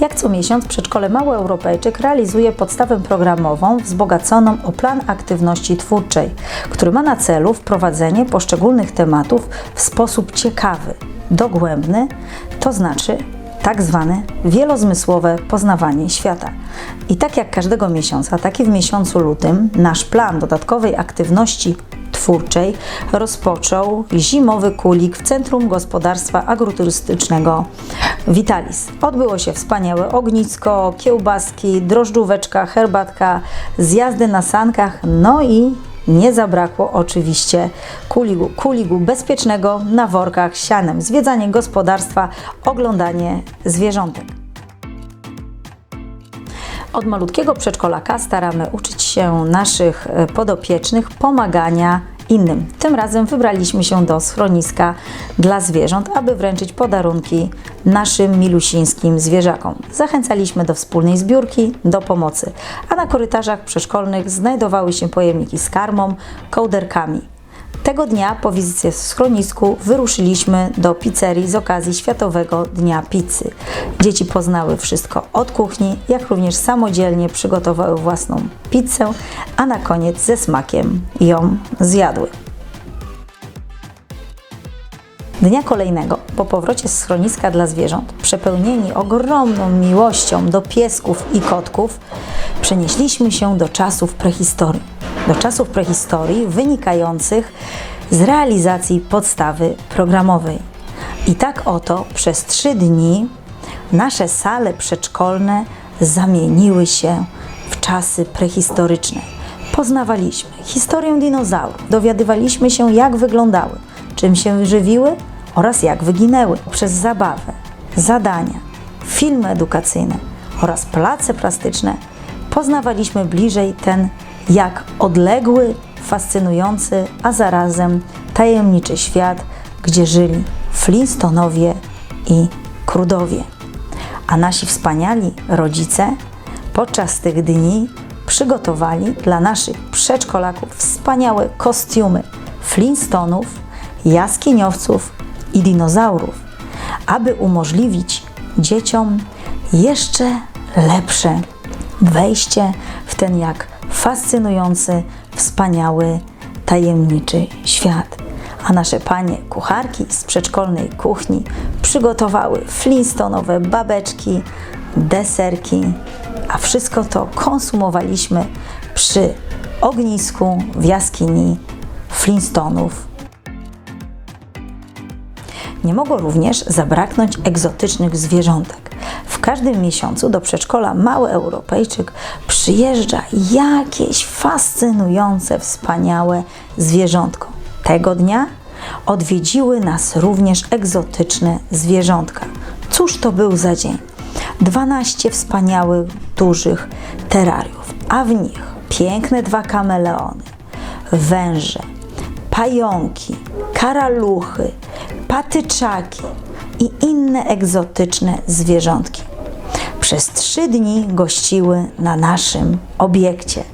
Jak co miesiąc przedszkole Mały Europejczyk realizuje podstawę programową wzbogaconą o plan aktywności twórczej, który ma na celu wprowadzenie poszczególnych tematów w sposób ciekawy, dogłębny, to znaczy tak zwane wielozmysłowe poznawanie świata. I tak jak każdego miesiąca, tak i w miesiącu lutym nasz plan dodatkowej aktywności twórczej rozpoczął zimowy kulik w Centrum Gospodarstwa Agroturystycznego Vitalis. Odbyło się wspaniałe ognisko, kiełbaski, drożdżóweczka, herbatka, zjazdy na sankach, no i nie zabrakło oczywiście kuligu, kuligu bezpiecznego na workach sianem, zwiedzanie gospodarstwa, oglądanie zwierzątek. Od malutkiego przedszkolaka staramy uczyć się naszych e, podopiecznych pomagania innym. Tym razem wybraliśmy się do schroniska dla zwierząt, aby wręczyć podarunki naszym milusińskim zwierzakom. Zachęcaliśmy do wspólnej zbiórki, do pomocy, a na korytarzach przedszkolnych znajdowały się pojemniki z karmą, kołderkami. Tego dnia po wizycie w schronisku wyruszyliśmy do pizzerii z okazji Światowego Dnia Pizzy. Dzieci poznały wszystko od kuchni, jak również samodzielnie przygotowały własną pizzę, a na koniec ze smakiem ją zjadły. Dnia kolejnego, po powrocie z schroniska dla zwierząt, przepełnieni ogromną miłością do piesków i kotków, przenieśliśmy się do czasów prehistorii. Do czasów prehistorii wynikających z realizacji podstawy programowej. I tak oto przez trzy dni nasze sale przedszkolne zamieniły się w czasy prehistoryczne. Poznawaliśmy historię dinozaurów, dowiadywaliśmy się, jak wyglądały, czym się żywiły oraz jak wyginęły. Przez zabawę, zadania, filmy edukacyjne oraz place plastyczne poznawaliśmy bliżej ten jak odległy, fascynujący, a zarazem tajemniczy świat, gdzie żyli Flintstonowie i Krudowie. A nasi wspaniali rodzice podczas tych dni przygotowali dla naszych przedszkolaków wspaniałe kostiumy Flintstonów, jaskiniowców i dinozaurów, aby umożliwić dzieciom jeszcze lepsze wejście w ten jak fascynujący, wspaniały, tajemniczy świat. A nasze panie kucharki z przedszkolnej kuchni przygotowały flintstonowe babeczki, deserki, a wszystko to konsumowaliśmy przy ognisku w jaskini Flintstonów. Nie mogło również zabraknąć egzotycznych zwierzątek. W każdym miesiącu do przedszkola Mały Europejczyk przyjeżdża jakieś fascynujące, wspaniałe zwierzątko. Tego dnia odwiedziły nas również egzotyczne zwierzątka. Cóż to był za dzień? 12 wspaniałych, dużych terrariów, a w nich piękne dwa kameleony, węże, pająki, karaluchy, patyczaki i inne egzotyczne zwierzątki. Przez trzy dni gościły na naszym obiekcie.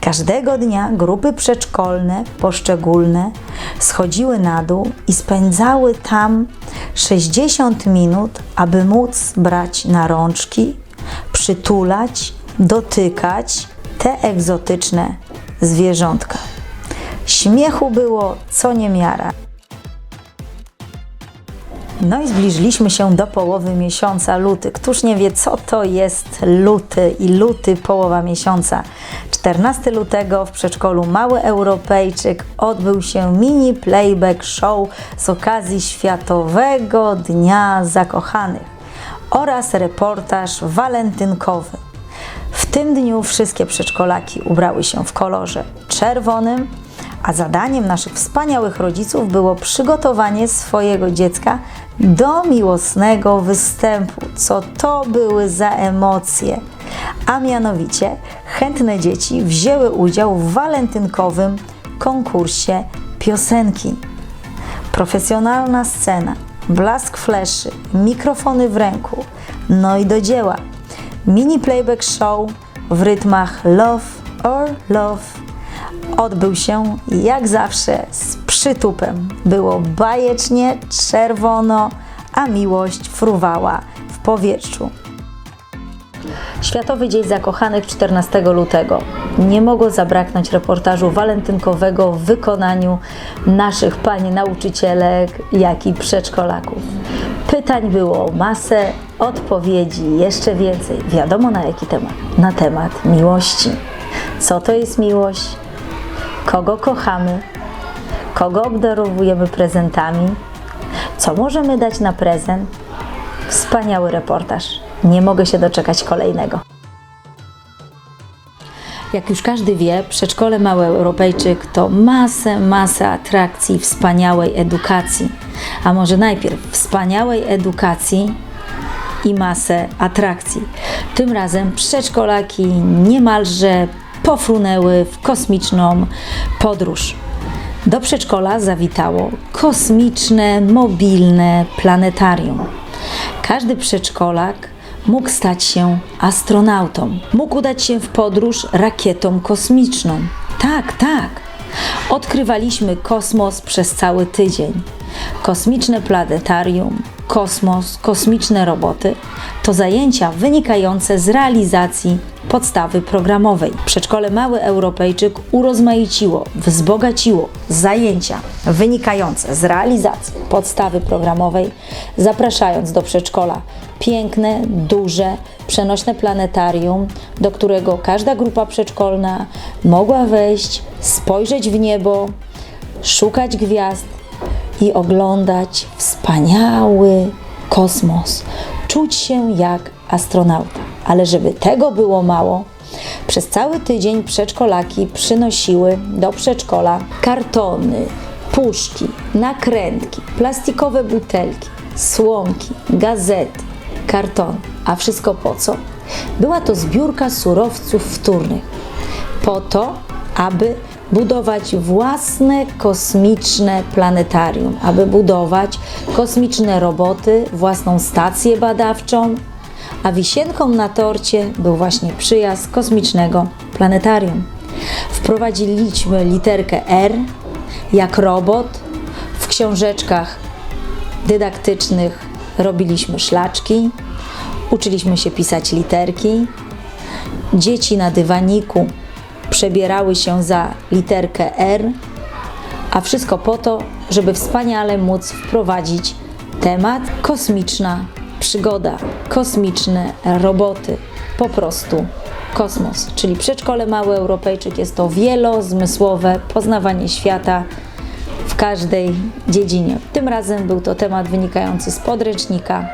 Każdego dnia grupy przedszkolne, poszczególne, schodziły na dół i spędzały tam 60 minut, aby móc brać na rączki, przytulać, dotykać te egzotyczne zwierzątka. Śmiechu było co niemiara. No i zbliżyliśmy się do połowy miesiąca luty. Któż nie wie, co to jest luty i luty połowa miesiąca. 14 lutego w przedszkolu Mały Europejczyk odbył się mini playback show z okazji Światowego Dnia Zakochanych oraz reportaż walentynkowy. W tym dniu wszystkie przedszkolaki ubrały się w kolorze czerwonym, a zadaniem naszych wspaniałych rodziców było przygotowanie swojego dziecka do miłosnego występu. Co to były za emocje? A mianowicie chętne dzieci wzięły udział w walentynkowym konkursie piosenki. Profesjonalna scena, blask fleszy, mikrofony w ręku, no i do dzieła. Mini playback show w rytmach Love or Love odbył się jak zawsze z przytupem. Było bajecznie, czerwono, a miłość fruwała w powietrzu. Światowy Dzień Zakochanych 14 lutego. Nie mogło zabraknąć reportażu walentynkowego w wykonaniu naszych pani nauczycielek, jak i przedszkolaków. Pytań było masę, odpowiedzi jeszcze więcej. Wiadomo na jaki temat? Na temat miłości. Co to jest miłość? Kogo kochamy? Kogo obdarowujemy prezentami? Co możemy dać na prezent? Wspaniały reportaż. Nie mogę się doczekać kolejnego. Jak już każdy wie, przedszkole Mały Europejczyk to masę, masę atrakcji, wspaniałej edukacji. A może najpierw wspaniałej edukacji i masę atrakcji. Tym razem przedszkolaki niemalże pofrunęły w kosmiczną podróż. Do przedszkola zawitało kosmiczne, mobilne planetarium. Każdy przedszkolak mógł stać się astronautą, mógł udać się w podróż rakietą kosmiczną. Tak, tak. Odkrywaliśmy kosmos przez cały tydzień. Kosmiczne planetarium, kosmos, kosmiczne roboty to zajęcia wynikające z realizacji podstawy programowej. Przedszkole Mały Europejczyk urozmaiciło, wzbogaciło zajęcia wynikające z realizacji podstawy programowej, zapraszając do przedszkola piękne, duże, przenośne planetarium, do którego każda grupa przedszkolna mogła wejść, spojrzeć w niebo, szukać gwiazd i oglądać wspaniały kosmos, czuć się jak astronauta. Ale żeby tego było mało, przez cały tydzień przedszkolaki przynosiły do przedszkola kartony, puszki, nakrętki, plastikowe butelki, słomki, gazety, karton. A wszystko po co? Była to zbiórka surowców wtórnych. Po to, aby budować własne kosmiczne planetarium, aby budować kosmiczne roboty, własną stację badawczą, a wisienką na torcie był właśnie przyjazd kosmicznego planetarium. Wprowadziliśmy literkę R jak robot. W książeczkach dydaktycznych robiliśmy szlaczki, uczyliśmy się pisać literki. Dzieci na dywaniku przebierały się za literkę R, a wszystko po to, żeby wspaniale móc wprowadzić temat kosmiczna przygoda, kosmiczne roboty, po prostu kosmos. Czyli przedszkole Mały Europejczyk jest to wielozmysłowe poznawanie świata w każdej dziedzinie. Tym razem był to temat wynikający z podręcznika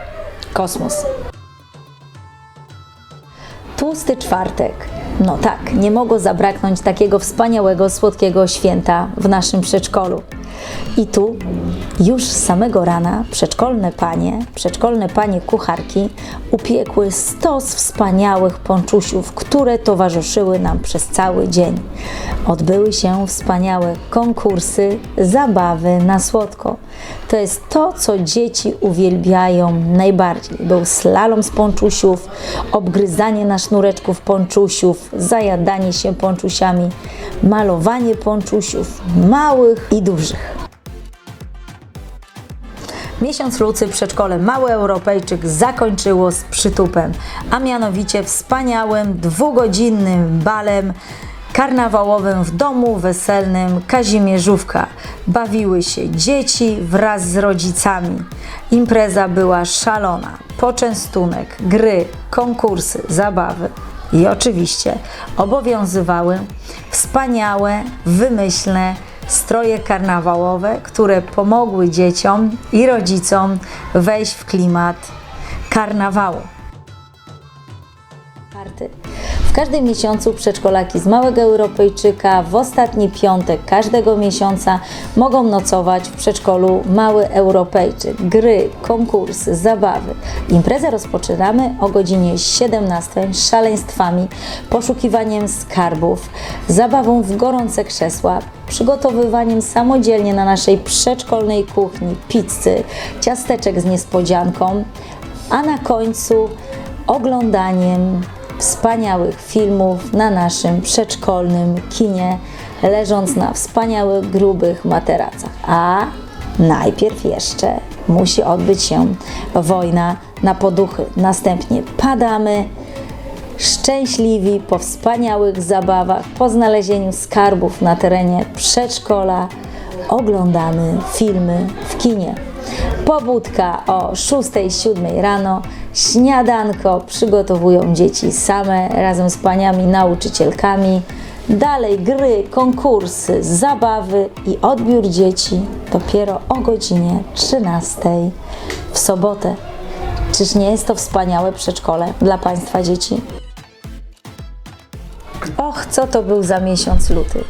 Kosmos. Tłusty czwartek. No tak, nie mogło zabraknąć takiego wspaniałego, słodkiego święta w naszym przedszkolu. I tu już z samego rana przedszkolne panie, przedszkolne panie kucharki upiekły stos wspaniałych ponczusiów, które towarzyszyły nam przez cały dzień. Odbyły się wspaniałe konkursy, zabawy na słodko. To jest to, co dzieci uwielbiają najbardziej. Był slalom z ponczusiów, obgryzanie na sznureczków ponczusiów, zajadanie się ponczusiami, malowanie ponczusiów, małych i dużych. Miesiąc Lucy przedszkole Mały Europejczyk zakończyło z przytupem, a mianowicie wspaniałym dwugodzinnym balem karnawałowym w domu weselnym Kazimierzówka. Bawiły się dzieci wraz z rodzicami. Impreza była szalona. Poczęstunek, gry, konkursy, zabawy. I oczywiście obowiązywały wspaniałe, wymyślne stroje karnawałowe, które pomogły dzieciom i rodzicom wejść w klimat karnawału. Karty. Każdym miesiącu przedszkolaki z Małego Europejczyka w ostatni piątek każdego miesiąca mogą nocować w przedszkolu Mały Europejczyk. Gry, konkursy, zabawy. Imprezę rozpoczynamy o godzinie 17 z szaleństwami, poszukiwaniem skarbów, zabawą w gorące krzesła, przygotowywaniem samodzielnie na naszej przedszkolnej kuchni pizzy, ciasteczek z niespodzianką, a na końcu oglądaniem wspaniałych filmów na naszym przedszkolnym kinie, leżąc na wspaniałych, grubych materacach. A najpierw jeszcze musi odbyć się wojna na poduchy. Następnie padamy szczęśliwi po wspaniałych zabawach, po znalezieniu skarbów na terenie przedszkola, oglądamy filmy w kinie. Pobudka o 6-7 rano, śniadanko przygotowują dzieci same razem z paniami nauczycielkami. Dalej gry, konkursy, zabawy i odbiór dzieci dopiero o godzinie 13 w sobotę. Czyż nie jest to wspaniałe przedszkole dla Państwa dzieci? Och, co to był za miesiąc luty.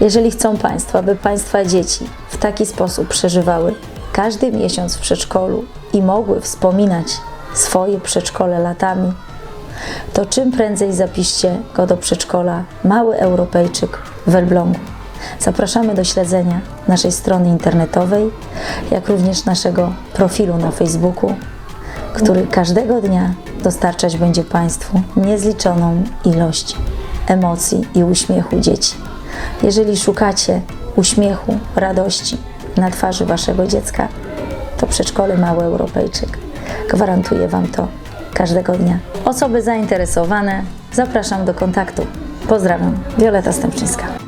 Jeżeli chcą Państwo, aby Państwa dzieci w taki sposób przeżywały każdy miesiąc w przedszkolu i mogły wspominać swoje przedszkole latami, to czym prędzej zapiszcie go do przedszkola Mały Europejczyk w Elblągu. Zapraszamy do śledzenia naszej strony internetowej, jak również naszego profilu na Facebooku, który każdego dnia dostarczać będzie Państwu niezliczoną ilość emocji i uśmiechu dzieci. Jeżeli szukacie uśmiechu, radości na twarzy Waszego dziecka, to przedszkole Mały Europejczyk gwarantuje Wam to każdego dnia. Osoby zainteresowane zapraszam do kontaktu. Pozdrawiam, Wioleta Stępczyńska.